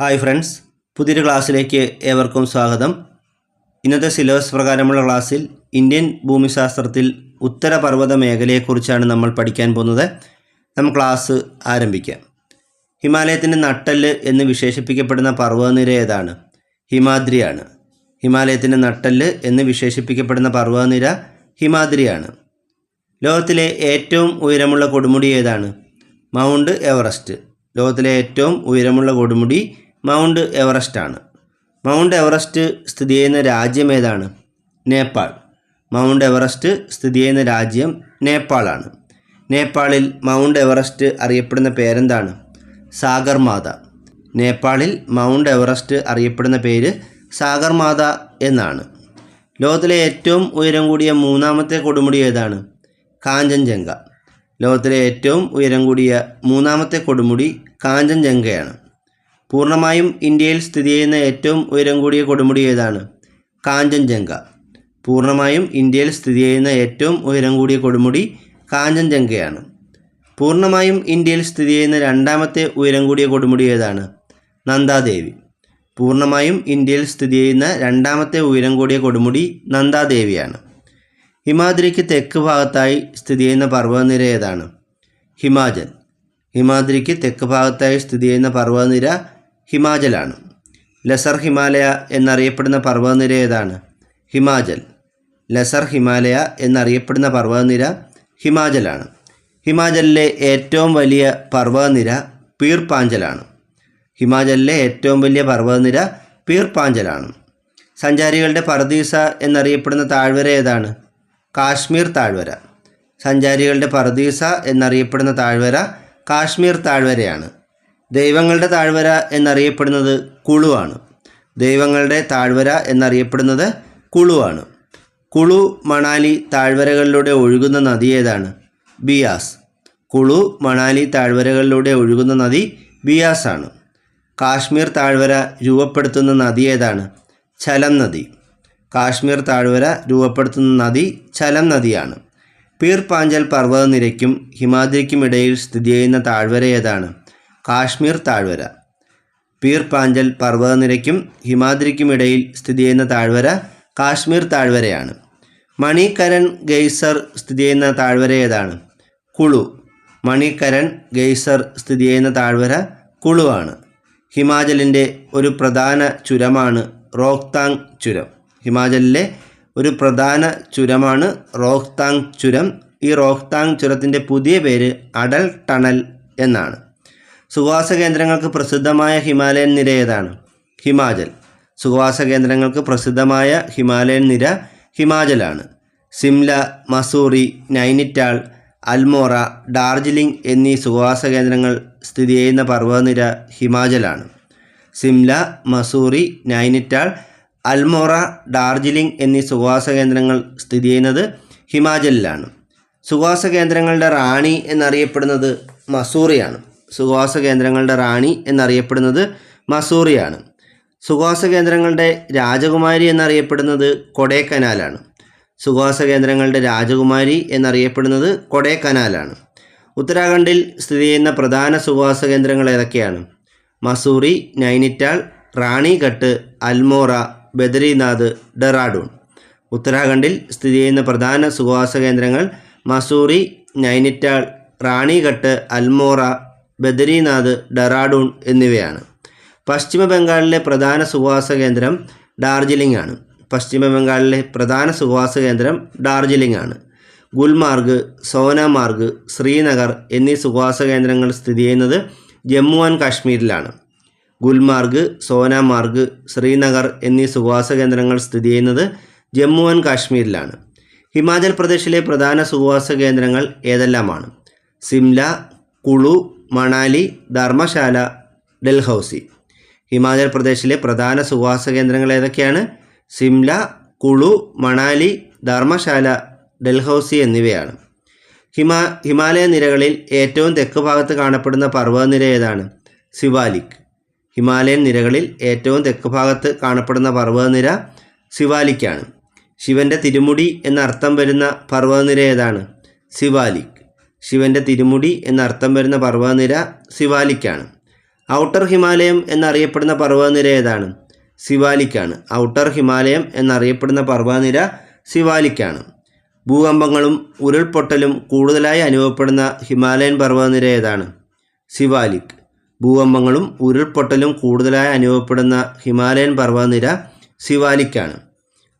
Hi friends പുതിയൊരു ക്ലാസ്സിലേക്ക് ഏവർക്കും സ്വാഗതം. ഇന്നത്തെ സിലബസ് പ്രകാരമുള്ള ക്ലാസ്സിൽ ഇന്ത്യൻ ഭൂമിശാസ്ത്രത്തിൽ ഉത്തരപർവത മേഖലയെക്കുറിച്ചാണ് നമ്മൾ പഠിക്കാൻ പോകുന്നത്. നമുക്ക് ക്ലാസ് ആരംഭിക്കാം. ഹിമാലയത്തിന്റെ നട്ടൽ എന്ന് വിശേഷിപ്പിക്കപ്പെടുന്ന പർവതനിര ഏതാണ്? ഹിമാദ്രിയാണ്. ഹിമാലയത്തിന്റെ നട്ടൽ എന്ന് വിശേഷിപ്പിക്കപ്പെടുന്ന പർവതനിര ഹിമാദ്രിയാണ്. ലോകത്തിലെ ഏറ്റവും ഉയരമുള്ള കൊടുമുടി ഏതാണ്? Mount Everest. ലോകത്തിലെ ഏറ്റവും ഉയരമുള്ള കൊടുമുടി മൗണ്ട് എവറസ്റ്റ് ആണ് മൗണ്ട് എവറസ്റ്റ് സ്ഥിതി ചെയ്യുന്ന രാജ്യം ഏതാണ്? നേപ്പാൾ. മൗണ്ട് എവറസ്റ്റ് സ്ഥിതി ചെയ്യുന്ന രാജ്യം നേപ്പാളാണ്. നേപ്പാളിൽ മൗണ്ട് എവറസ്റ്റ് അറിയപ്പെടുന്ന പേരെന്താണ്? സാഗർമാത നേപ്പാളിൽ മൗണ്ട് എവറസ്റ്റ് അറിയപ്പെടുന്ന പേര് സാഗർമാത എന്നാണ്. ലോകത്തിലെ ഏറ്റവും ഉയരം കൂടിയ മൂന്നാമത്തെ കൊടുമുടി ഏതാണ്? കാഞ്ചൻജംഗ. ലോകത്തിലെ ഏറ്റവും ഉയരം കൂടിയ മൂന്നാമത്തെ കൊടുമുടി കാഞ്ചൻജംഗയാണ്. പൂർണമായും ഇന്ത്യയിൽ സ്ഥിതി ചെയ്യുന്ന ഏറ്റവും ഉയരം കൂടിയ കൊടുമുടി ഏതാണ്? കാഞ്ചൻജംഗ. പൂർണമായും ഇന്ത്യയിൽ സ്ഥിതി ചെയ്യുന്ന ഏറ്റവും ഉയരം കൂടിയ കൊടുമുടി കാഞ്ചൻജംഗയാണ്. പൂർണമായും ഇന്ത്യയിൽ സ്ഥിതി ചെയ്യുന്ന രണ്ടാമത്തെ ഉയരം കൂടിയ കൊടുമുടി ഏതാണ്? നന്ദാദേവി. പൂർണമായും ഇന്ത്യയിൽ സ്ഥിതി ചെയ്യുന്ന രണ്ടാമത്തെ ഉയരം കൂടിയ കൊടുമുടി നന്ദാദേവിയാണ്. ഹിമാദ്രിക്ക് തെക്ക് ഭാഗത്തായി സ്ഥിതി ചെയ്യുന്ന പർവതനിര ഏതാണ്? ഹിമാചൽ. ഹിമാദ്രിക്ക് തെക്ക് ഭാഗത്തായി സ്ഥിതി ചെയ്യുന്ന പർവതനിര ഹിമാചലാണ്. ലസർ ഹിമാലയ എന്നറിയപ്പെടുന്ന പർവതനിര ഏതാണ്? ഹിമാചൽ. ലസർ ഹിമാലയ എന്നറിയപ്പെടുന്ന പർവതനിര ഹിമാചലാണ്. ഹിമാചലിലെ ഏറ്റവും വലിയ പർവതനിര പീർ പാഞ്ചലാണ് ഹിമാചലിലെ ഏറ്റവും വലിയ പർവതനിര പീർ പാഞ്ചലാണ് സഞ്ചാരികളുടെ പർദീസ എന്നറിയപ്പെടുന്ന താഴ്വര ഏതാണ്? കാശ്മീർ താഴ്വര. സഞ്ചാരികളുടെ പർദീസ എന്നറിയപ്പെടുന്ന താഴ്വര കാശ്മീർ താഴ്വരയാണ്. ദൈവങ്ങളുടെ താഴ്വര എന്നറിയപ്പെടുന്നത് കുളുവാണ്. ദൈവങ്ങളുടെ താഴ്വര എന്നറിയപ്പെടുന്നത് കുളുവാണ്. കുളു മണാലി താഴ്വരകളിലൂടെ ഒഴുകുന്ന നദി ഏതാണ്? ബിയാസ്. കുളു മണാലി താഴ്വരകളിലൂടെ ഒഴുകുന്ന നദി ബിയാസ് ആണ് കാശ്മീർ താഴ്വര രൂപപ്പെടുത്തുന്ന നദി ഏതാണ്? ചലം നദി. കാശ്മീർ താഴ്വര രൂപപ്പെടുത്തുന്ന നദി ചലം നദിയാണ്. പീർ പാഞ്ചൽ പർവതനിരയ്ക്കും ഹിമാദ്രിക്കും ഇടയിൽ സ്ഥിതി ചെയ്യുന്ന താഴ്വര ഏതാണ്? കാശ്മീർ താഴ്വര. പീർ പാഞ്ചൽ പർവതനിരയ്ക്കും ഹിമാദ്രിക്കുമിടയിൽ സ്ഥിതി ചെയ്യുന്ന താഴ്വര കാശ്മീർ താഴ്വരയാണ്. മണികരൺ ഗെയ്സർ സ്ഥിതി ചെയ്യുന്ന താഴ്വര ഏതാണ്? കുളു. മണികരൺ ഗെയ്സർ സ്ഥിതി ചെയ്യുന്ന താഴ്വര കുളുവാണ്. ഹിമാചലിന്റെ ഒരു പ്രധാന ചുരമാണ് റോഹ്താങ് ചുരം. ഹിമാചലിലെ ഒരു പ്രധാന ചുരമാണ് റോഹ്താങ് ചുരം. ഈ റോഹ്താങ് ചുരത്തിന്റെ പുതിയ പേര് അടൽ ടണൽ എന്നാണ്. സുഖവാസ കേന്ദ്രങ്ങൾക്ക് പ്രസിദ്ധമായ ഹിമാലയൻ നിര ഏതാണ്? ഹിമാചൽ. സുഖവാസ കേന്ദ്രങ്ങൾക്ക് പ്രസിദ്ധമായ ഹിമാലയൻ നിര ഹിമാചലാണ്. സിംല മസൂറി നൈനിറ്റാൾ അൽമോറ ഡാർജിലിംഗ് എന്നീ സുഖവാസ കേന്ദ്രങ്ങൾ സ്ഥിതി ചെയ്യുന്ന പർവതനിര ഹിമാചലാണ്. സിംല മസൂറി നൈനിറ്റാൾ അൽമോറ ഡാർജിലിംഗ് എന്നീ സുഖവാസ കേന്ദ്രങ്ങൾ സ്ഥിതി ചെയ്യുന്നത് ഹിമാചലിലാണ്. സുഖവാസ കേന്ദ്രങ്ങളുടെ റാണി എന്നറിയപ്പെടുന്നത് മസൂറിയാണ്. സുഖവാസ കേന്ദ്രങ്ങളുടെ റാണി എന്നറിയപ്പെടുന്നത് മസൂറിയാണ്. സുഖവാസ കേന്ദ്രങ്ങളുടെ രാജകുമാരി എന്നറിയപ്പെടുന്നത് കൊടേക്കനാലാണ്. സുഖവാസ കേന്ദ്രങ്ങളുടെ രാജകുമാരി എന്നറിയപ്പെടുന്നത് കൊടേക്കനാലാണ്. ഉത്തരാഖണ്ഡിൽ സ്ഥിതി ചെയ്യുന്ന പ്രധാന സുഖവാസ കേന്ദ്രങ്ങൾ ഏതൊക്കെയാണ്? മസൂറി നൈനിറ്റാൾ റാണിഘട്ട് അൽമോറ ബദരിനാഥ് ഡെറാഡൂൺ. ഉത്തരാഖണ്ഡിൽ സ്ഥിതി ചെയ്യുന്ന പ്രധാന സുഖവാസ കേന്ദ്രങ്ങൾ മസൂറി നൈനിറ്റാൾ റാണിഘട്ട് അൽമോറ ബദരിനാഥ് ഡെറാഡൂൺ എന്നിവയാണ്. പശ്ചിമ ബംഗാളിലെ പ്രധാന സുവാസ കേന്ദ്രം ഡാർജിലിംഗ് ആണ് പശ്ചിമ ബംഗാളിലെ പ്രധാന സുവാസ കേന്ദ്രം ഡാർജിലിംഗ് ആണ് ഗുൽമാർഗ് സോനമാർഗ് ശ്രീനഗർ എന്നീ സുവാസ കേന്ദ്രങ്ങൾ സ്ഥിതി ചെയ്യുന്നത് ജമ്മു ആൻഡ് കാശ്മീരിലാണ്. ഗുൽമാർഗ് സോനമാർഗ് ശ്രീനഗർ എന്നീ സുവാസ കേന്ദ്രങ്ങൾ സ്ഥിതി ചെയ്യുന്നത് ജമ്മു ആൻഡ് കാശ്മീരിലാണ്. ഹിമാചൽ പ്രദേശിലെ പ്രധാന സുവാസ കേന്ദ്രങ്ങൾ ഏതെല്ലാമാണ്? സിംല കുളു മണാലി ധർമ്മശാല ഡൽഹൌസി. ഹിമാചൽ പ്രദേശിലെ പ്രധാന സുവാസ കേന്ദ്രങ്ങൾ ഏതൊക്കെയാണ്? സിംല കുളു മണാലി ധർമ്മശാല ഡൽഹൌസി എന്നിവയാണ്. ഹിമാ ഹിമാലയ നിരകളിൽ ഏറ്റവും തെക്ക് ഭാഗത്ത് കാണപ്പെടുന്ന പർവതനിര ഏതാണ്? സിവാലിക്. ഹിമാലയൻ നിരകളിൽ ഏറ്റവും തെക്ക് ഭാഗത്ത് കാണപ്പെടുന്ന പർവതനിര സിവാലിക്കാണ്. ശിവന്റെ തിരുമുടി എന്നർത്ഥം വരുന്ന പർവതനിര ഏതാണ്? സിവാലിക്. ശിവന്റെ തിരുമുടി എന്നർത്ഥം വരുന്ന പർവതനിര സിവാലിക്കാണ് ഔട്ടർ ഹിമാലയം എന്നറിയപ്പെടുന്ന പർവതനിര ഏതാണ്? സിവാലിക്കാണ് ഔട്ടർ ഹിമാലയം എന്നറിയപ്പെടുന്ന പർവതനിര സിവാലിക്കാണ് ഭൂകമ്പങ്ങളും ഉരുൾപൊട്ടലും കൂടുതലായി അനുഭവപ്പെടുന്ന ഹിമാലയൻ പർവതനിര ഏതാണ്? സിവാലിക് ഭൂകമ്പങ്ങളും ഉരുൾപൊട്ടലും കൂടുതലായി അനുഭവപ്പെടുന്ന ഹിമാലയൻ പർവതനിര സിവാലിക്കാണ്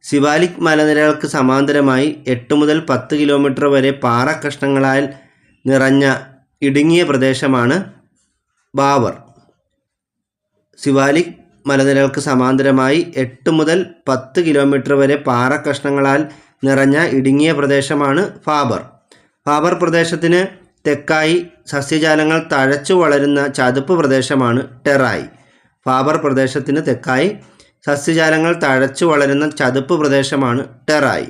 സിവാലിക് മലനിരകൾക്ക് സമാന്തരമായി എട്ട് മുതൽ പത്ത് കിലോമീറ്റർ വരെ പാറക്കഷ്ണങ്ങളാൽ നിറഞ്ഞ ഇടുങ്ങിയ പ്രദേശമാണ് ബാവർ. ശിവാലിക് മലനിരകൾക്ക് സമാന്തരമായി എട്ട് മുതൽ പത്ത് കിലോമീറ്റർ വരെ പാറ കഷ്ണങ്ങളാൽ നിറഞ്ഞ ഇടുങ്ങിയ പ്രദേശമാണ് ഫാബർ. ഫാബർ പ്രദേശത്തിന് തെക്കായി സസ്യജാലങ്ങൾ തഴച്ചു വളരുന്ന ചതുപ്പ് പ്രദേശമാണ് ടെറായി. ഫാബർ പ്രദേശത്തിന് തെക്കായി സസ്യജാലങ്ങൾ തഴച്ചു വളരുന്ന ചതുപ്പ് പ്രദേശമാണ് ടെറായി.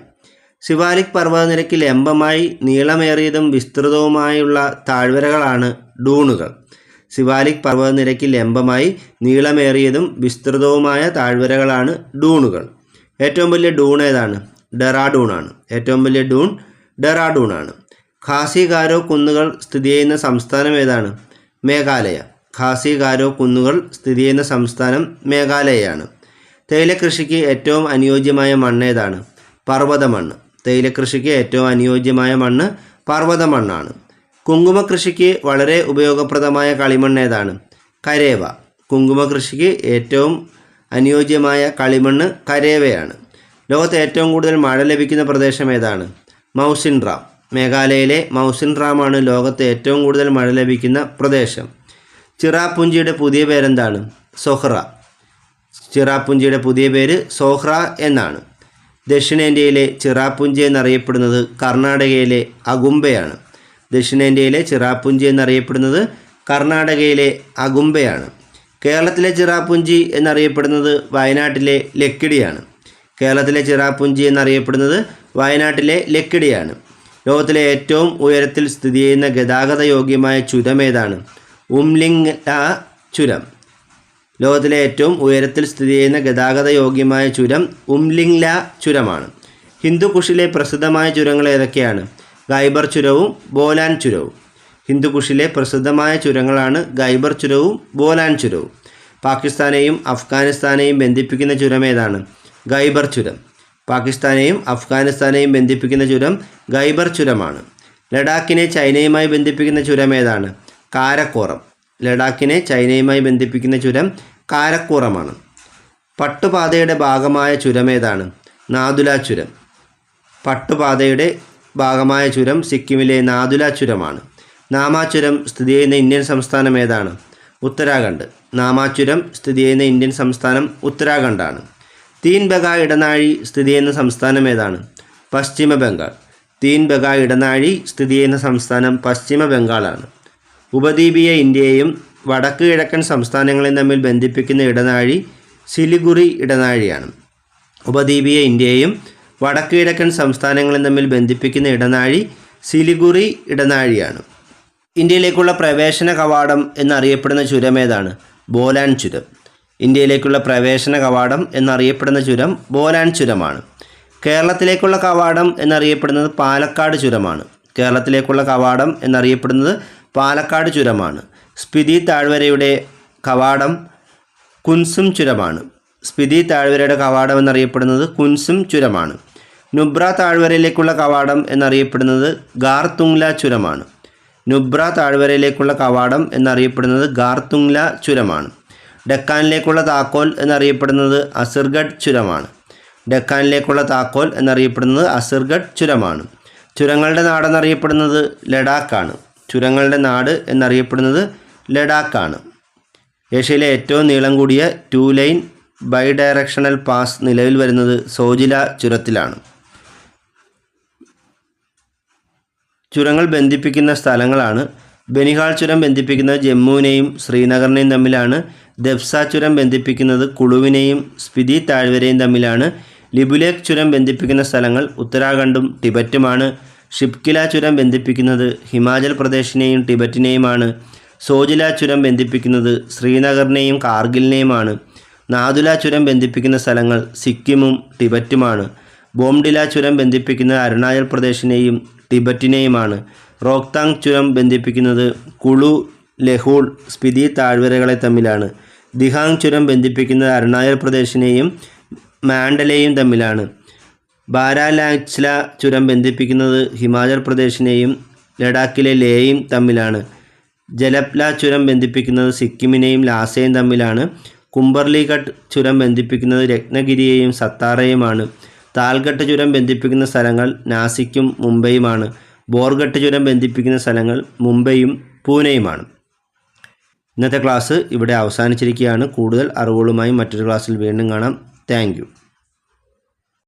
ശിവാലിക് പർവതനിരയ്ക്ക് ലംബമായി നീളമേറിയതും വിസ്തൃതവുമായുള്ള താഴ്വരകളാണ് ഡൂണുകൾ. ശിവാലിക് പർവതനിരയ്ക്ക് ലംബമായി നീളമേറിയതും വിസ്തൃതവുമായ താഴ്വരകളാണ് ഡൂണുകൾ. ഏറ്റവും വലിയ ഡൂൺ ഏതാണ്? ഡെറാഡൂണാണ്. ഏറ്റവും വലിയ ഡൂൺ ഡെറാഡൂണാണ്. ഖാസി ഗാരോ കുന്നുകൾ സ്ഥിതി ചെയ്യുന്ന സംസ്ഥാനം ഏതാണ്? മേഘാലയ. ഖാസി ഗാരോ കുന്നുകൾ സ്ഥിതി ചെയ്യുന്ന സംസ്ഥാനം മേഘാലയയാണ്. തേയില കൃഷിക്ക് ഏറ്റവും അനുയോജ്യമായ മണ്ണ് ഏതാണ്? പർവത മണ്ണ് തേയില കൃഷിക്ക് ഏറ്റവും അനുയോജ്യമായ മണ്ണ് പർവത മണ്ണാണ് കുങ്കുമ കൃഷിക്ക് വളരെ ഉപയോഗപ്രദമായ കളിമണ്ണ് ഏതാണ്? കരേവ. കുങ്കുമ കൃഷിക്ക് ഏറ്റവും അനുയോജ്യമായ കളിമണ്ണ് കരേവയാണ്. ലോകത്ത് ഏറ്റവും കൂടുതൽ മഴ ലഭിക്കുന്ന പ്രദേശം ഏതാണ്? മൗസിൻറാം മേഘാലയയിലെ മൗസിൻ റാമാണ് ലോകത്ത് ഏറ്റവും കൂടുതൽ മഴ ലഭിക്കുന്ന പ്രദേശം. ചിറാപ്പുഞ്ചിയുടെ പുതിയ പേരെന്താണ്? സൊഹ്റ. ചിറാപ്പുഞ്ചിയുടെ പുതിയ പേര് സോഹ്റ എന്നാണ്. ദക്ഷിണേന്ത്യയിലെ ചിറാപ്പുഞ്ചി എന്നറിയപ്പെടുന്നത് കർണാടകയിലെ അഗുംബയാണ്. ദക്ഷിണേന്ത്യയിലെ ചിറാപ്പുഞ്ചി എന്നറിയപ്പെടുന്നത് കർണാടകയിലെ അഗുംബയാണ്. കേരളത്തിലെ ചിറാപ്പുഞ്ചി എന്നറിയപ്പെടുന്നത് വയനാട്ടിലെ ലക്കിടിയാണ്. കേരളത്തിലെ ചിറാപ്പുഞ്ചി എന്നറിയപ്പെടുന്നത് വയനാട്ടിലെ ലക്കിടിയാണ്. ലോകത്തിലെ ഏറ്റവും ഉയരത്തിൽ സ്ഥിതി ചെയ്യുന്ന ഗതാഗത യോഗ്യമായ ചുരം ഏതാണ്? ഉംലിംഗ ചുരം. ലോകത്തിലെ ഏറ്റവും ഉയരത്തിൽ സ്ഥിതി ചെയ്യുന്ന ഗതാഗത യോഗ്യമായ ചുരം ഉംലിംഗ്ല ചുരമാണ്. ഹിന്ദുക്കുഷിലെ പ്രസിദ്ധമായ ചുരങ്ങൾ ഏതൊക്കെയാണ്? ഗൈബർ ചുരവും ബോലാൻ ചുരവും. ഹിന്ദുക്കുഷിലെ പ്രസിദ്ധമായ ചുരങ്ങളാണ് ഗൈബർ ചുരവും ബോലാൻ ചുരവും. പാകിസ്ഥാനെയും അഫ്ഗാനിസ്ഥാനെയും ബന്ധിപ്പിക്കുന്ന ചുരം ഏതാണ്? ഗൈബർ ചുരം. പാകിസ്ഥാനെയും അഫ്ഗാനിസ്ഥാനെയും ബന്ധിപ്പിക്കുന്ന ചുരം ഗൈബർ ചുരമാണ്. ലഡാക്കിനെ ചൈനയുമായി ബന്ധിപ്പിക്കുന്ന ചുരം ഏതാണ്? കാരക്കോറം. ലഡാക്കിനെ ചൈനയുമായി ബന്ധിപ്പിക്കുന്ന ചുരം കാരക്കൂറമാണ്. പട്ടുപാതയുടെ ഭാഗമായ ചുരം ഏതാണ്? നാദുല ചുരം. പട്ടുപാതയുടെ ഭാഗമായ ചുരം സിക്കിമിലെ നാദുല ചുരമാണ്. നാമാചുരം സ്ഥിതി ചെയ്യുന്ന ഇന്ത്യൻ സംസ്ഥാനം ഏതാണ്? ഉത്തരാഖണ്ഡ്. നാമാചുരം സ്ഥിതി ചെയ്യുന്ന ഇന്ത്യൻ സംസ്ഥാനം ഉത്തരാഖണ്ഡാണ്. തീൻ ബഗ ഇടനാഴി സ്ഥിതി ചെയ്യുന്ന സംസ്ഥാനം ഏതാണ്? പശ്ചിമ ബംഗാൾ തീൻ ബഗ ഇടനാഴി സ്ഥിതി ചെയ്യുന്ന സംസ്ഥാനം പശ്ചിമ ബംഗാളാണ് ഉപദ്വീപീയ ഇന്ത്യയെയും വടക്ക് കിഴക്കൻ സംസ്ഥാനങ്ങളെയും തമ്മിൽ ബന്ധിപ്പിക്കുന്ന ഇടനാഴി സിലിഗുറി ഇടനാഴിയാണ്. ഉപദ്വീപീയ ഇന്ത്യയെയും വടക്ക് കിഴക്കൻ സംസ്ഥാനങ്ങളും തമ്മിൽ ബന്ധിപ്പിക്കുന്ന ഇടനാഴി സിലിഗുറി ഇടനാഴിയാണ്. ഇന്ത്യയിലേക്കുള്ള പ്രവേശന കവാടം എന്നറിയപ്പെടുന്ന ചുരം ഏതാണ്? ബോലാൻ ചുരം. ഇന്ത്യയിലേക്കുള്ള പ്രവേശന കവാടം എന്നറിയപ്പെടുന്ന ചുരം ബോലാൻ ചുരമാണ്. കേരളത്തിലേക്കുള്ള കവാടം എന്നറിയപ്പെടുന്നത് പാലക്കാട് ചുരമാണ്. കേരളത്തിലേക്കുള്ള കവാടം എന്നറിയപ്പെടുന്നത് പാലക്കാട് ചുരമാണ്. സ്പിതി താഴ്വരയുടെ കവാടം കുൻസും ചുരമാണ്. സ്പിതി താഴ്വരയുടെ കവാടം എന്നറിയപ്പെടുന്നത് കുൻസും ചുരമാണ്. നുബ്ര താഴ്വരയിലേക്കുള്ള കവാടം എന്നറിയപ്പെടുന്നത് ഗാർതുംഗ്ല ചുരമാണ്. നുബ്ര താഴ്വരയിലേക്കുള്ള കവാടം എന്നറിയപ്പെടുന്നത് ഗാർതുംഗ്ല ചുരമാണ്. ഡെക്കാനിലേക്കുള്ള താക്കോൽ എന്നറിയപ്പെടുന്നത് അസിർഗഡ് ചുരമാണ്. ഡെക്കാനിലേക്കുള്ള താക്കോൽ എന്നറിയപ്പെടുന്നത് അസിർഗഡ് ചുരമാണ്. ചുരങ്ങളുടെ നാടെന്നറിയപ്പെടുന്നത് ലഡാക്കാണ്. ചുരങ്ങളുടെ നാട് എന്നറിയപ്പെടുന്നത് ലഡാക്കാണ്. ഏഷ്യയിലെ ഏറ്റവും നീളം കൂടിയ two line bidirectional pass നിലവിൽ വരുന്നത് സോജില ചുരത്തിലാണ്. ചുരങ്ങൾ ബന്ധിപ്പിക്കുന്ന സ്ഥലങ്ങളാണ്. ബനിഹാൾ ചുരം ബന്ധിപ്പിക്കുന്നത് ജമ്മുവിനെയും ശ്രീനഗറിനെയും തമ്മിലാണ്. ദബ്സ ചുരം ബന്ധിപ്പിക്കുന്നത് കുളുവിനെയും സ്പിതി താഴ്വരയും തമ്മിലാണ്. ലിബുലേഖ് ചുരം ബന്ധിപ്പിക്കുന്ന സ്ഥലങ്ങൾ ഉത്തരാഖണ്ഡും ടിബറ്റുമാണ്. ഷിപ്കില ചുരം ബന്ധിപ്പിക്കുന്നത് ഹിമാചൽ പ്രദേശിനെയും ടിബറ്റിനെയുമാണ്. സോജില ചുരം ബന്ധിപ്പിക്കുന്നത് ശ്രീനഗറിനെയും കാർഗിലിനെയുമാണ്. നാദുല ചുരം ബന്ധിപ്പിക്കുന്ന സ്ഥലങ്ങൾ സിക്കിമും ടിബറ്റുമാണ്. ബോംഡില ചുരം ബന്ധിപ്പിക്കുന്നത് അരുണാചൽ പ്രദേശിനെയും ടിബറ്റിനെയുമാണ്. റോക്താങ് ചുരം ബന്ധിപ്പിക്കുന്നത് കുളു ലഹൂൾ സ്പിതി താഴ്വരകളെ തമ്മിലാണ്. ദിഹാങ് ചുരം ബന്ധിപ്പിക്കുന്നത് അരുണാചൽ പ്രദേശിനെയും മാൻഡലയും തമ്മിലാണ്. ബാരാലാച്ല ചുരം ബന്ധിപ്പിക്കുന്നത് ഹിമാചൽ പ്രദേശിനെയും ലഡാക്കിലെ ലേയും തമ്മിലാണ്. ജലപ്ല ചുരം ബന്ധിപ്പിക്കുന്നത് സിക്കിമിനെയും ലാസയും തമ്മിലാണ്. കുംബർലിഘട്ട് ചുരം ബന്ധിപ്പിക്കുന്നത് രത്നഗിരിയെയും സത്താറയുമാണ്. താൽഘട്ട് ചുരം ബന്ധിപ്പിക്കുന്ന സ്ഥലങ്ങൾ നാസിക്കും മുംബൈയുമാണ്. ബോർഘട്ട് ചുരം ബന്ധിപ്പിക്കുന്ന സ്ഥലങ്ങൾ മുംബൈയും പൂനെയുമാണ്. ഇന്നത്തെ ക്ലാസ് ഇവിടെ അവസാനിച്ചിരിക്കുകയാണ്. കൂടുതൽ അറിവുകളുമായി മറ്റൊരു ക്ലാസ്സിൽ വീണ്ടും കാണാം. താങ്ക്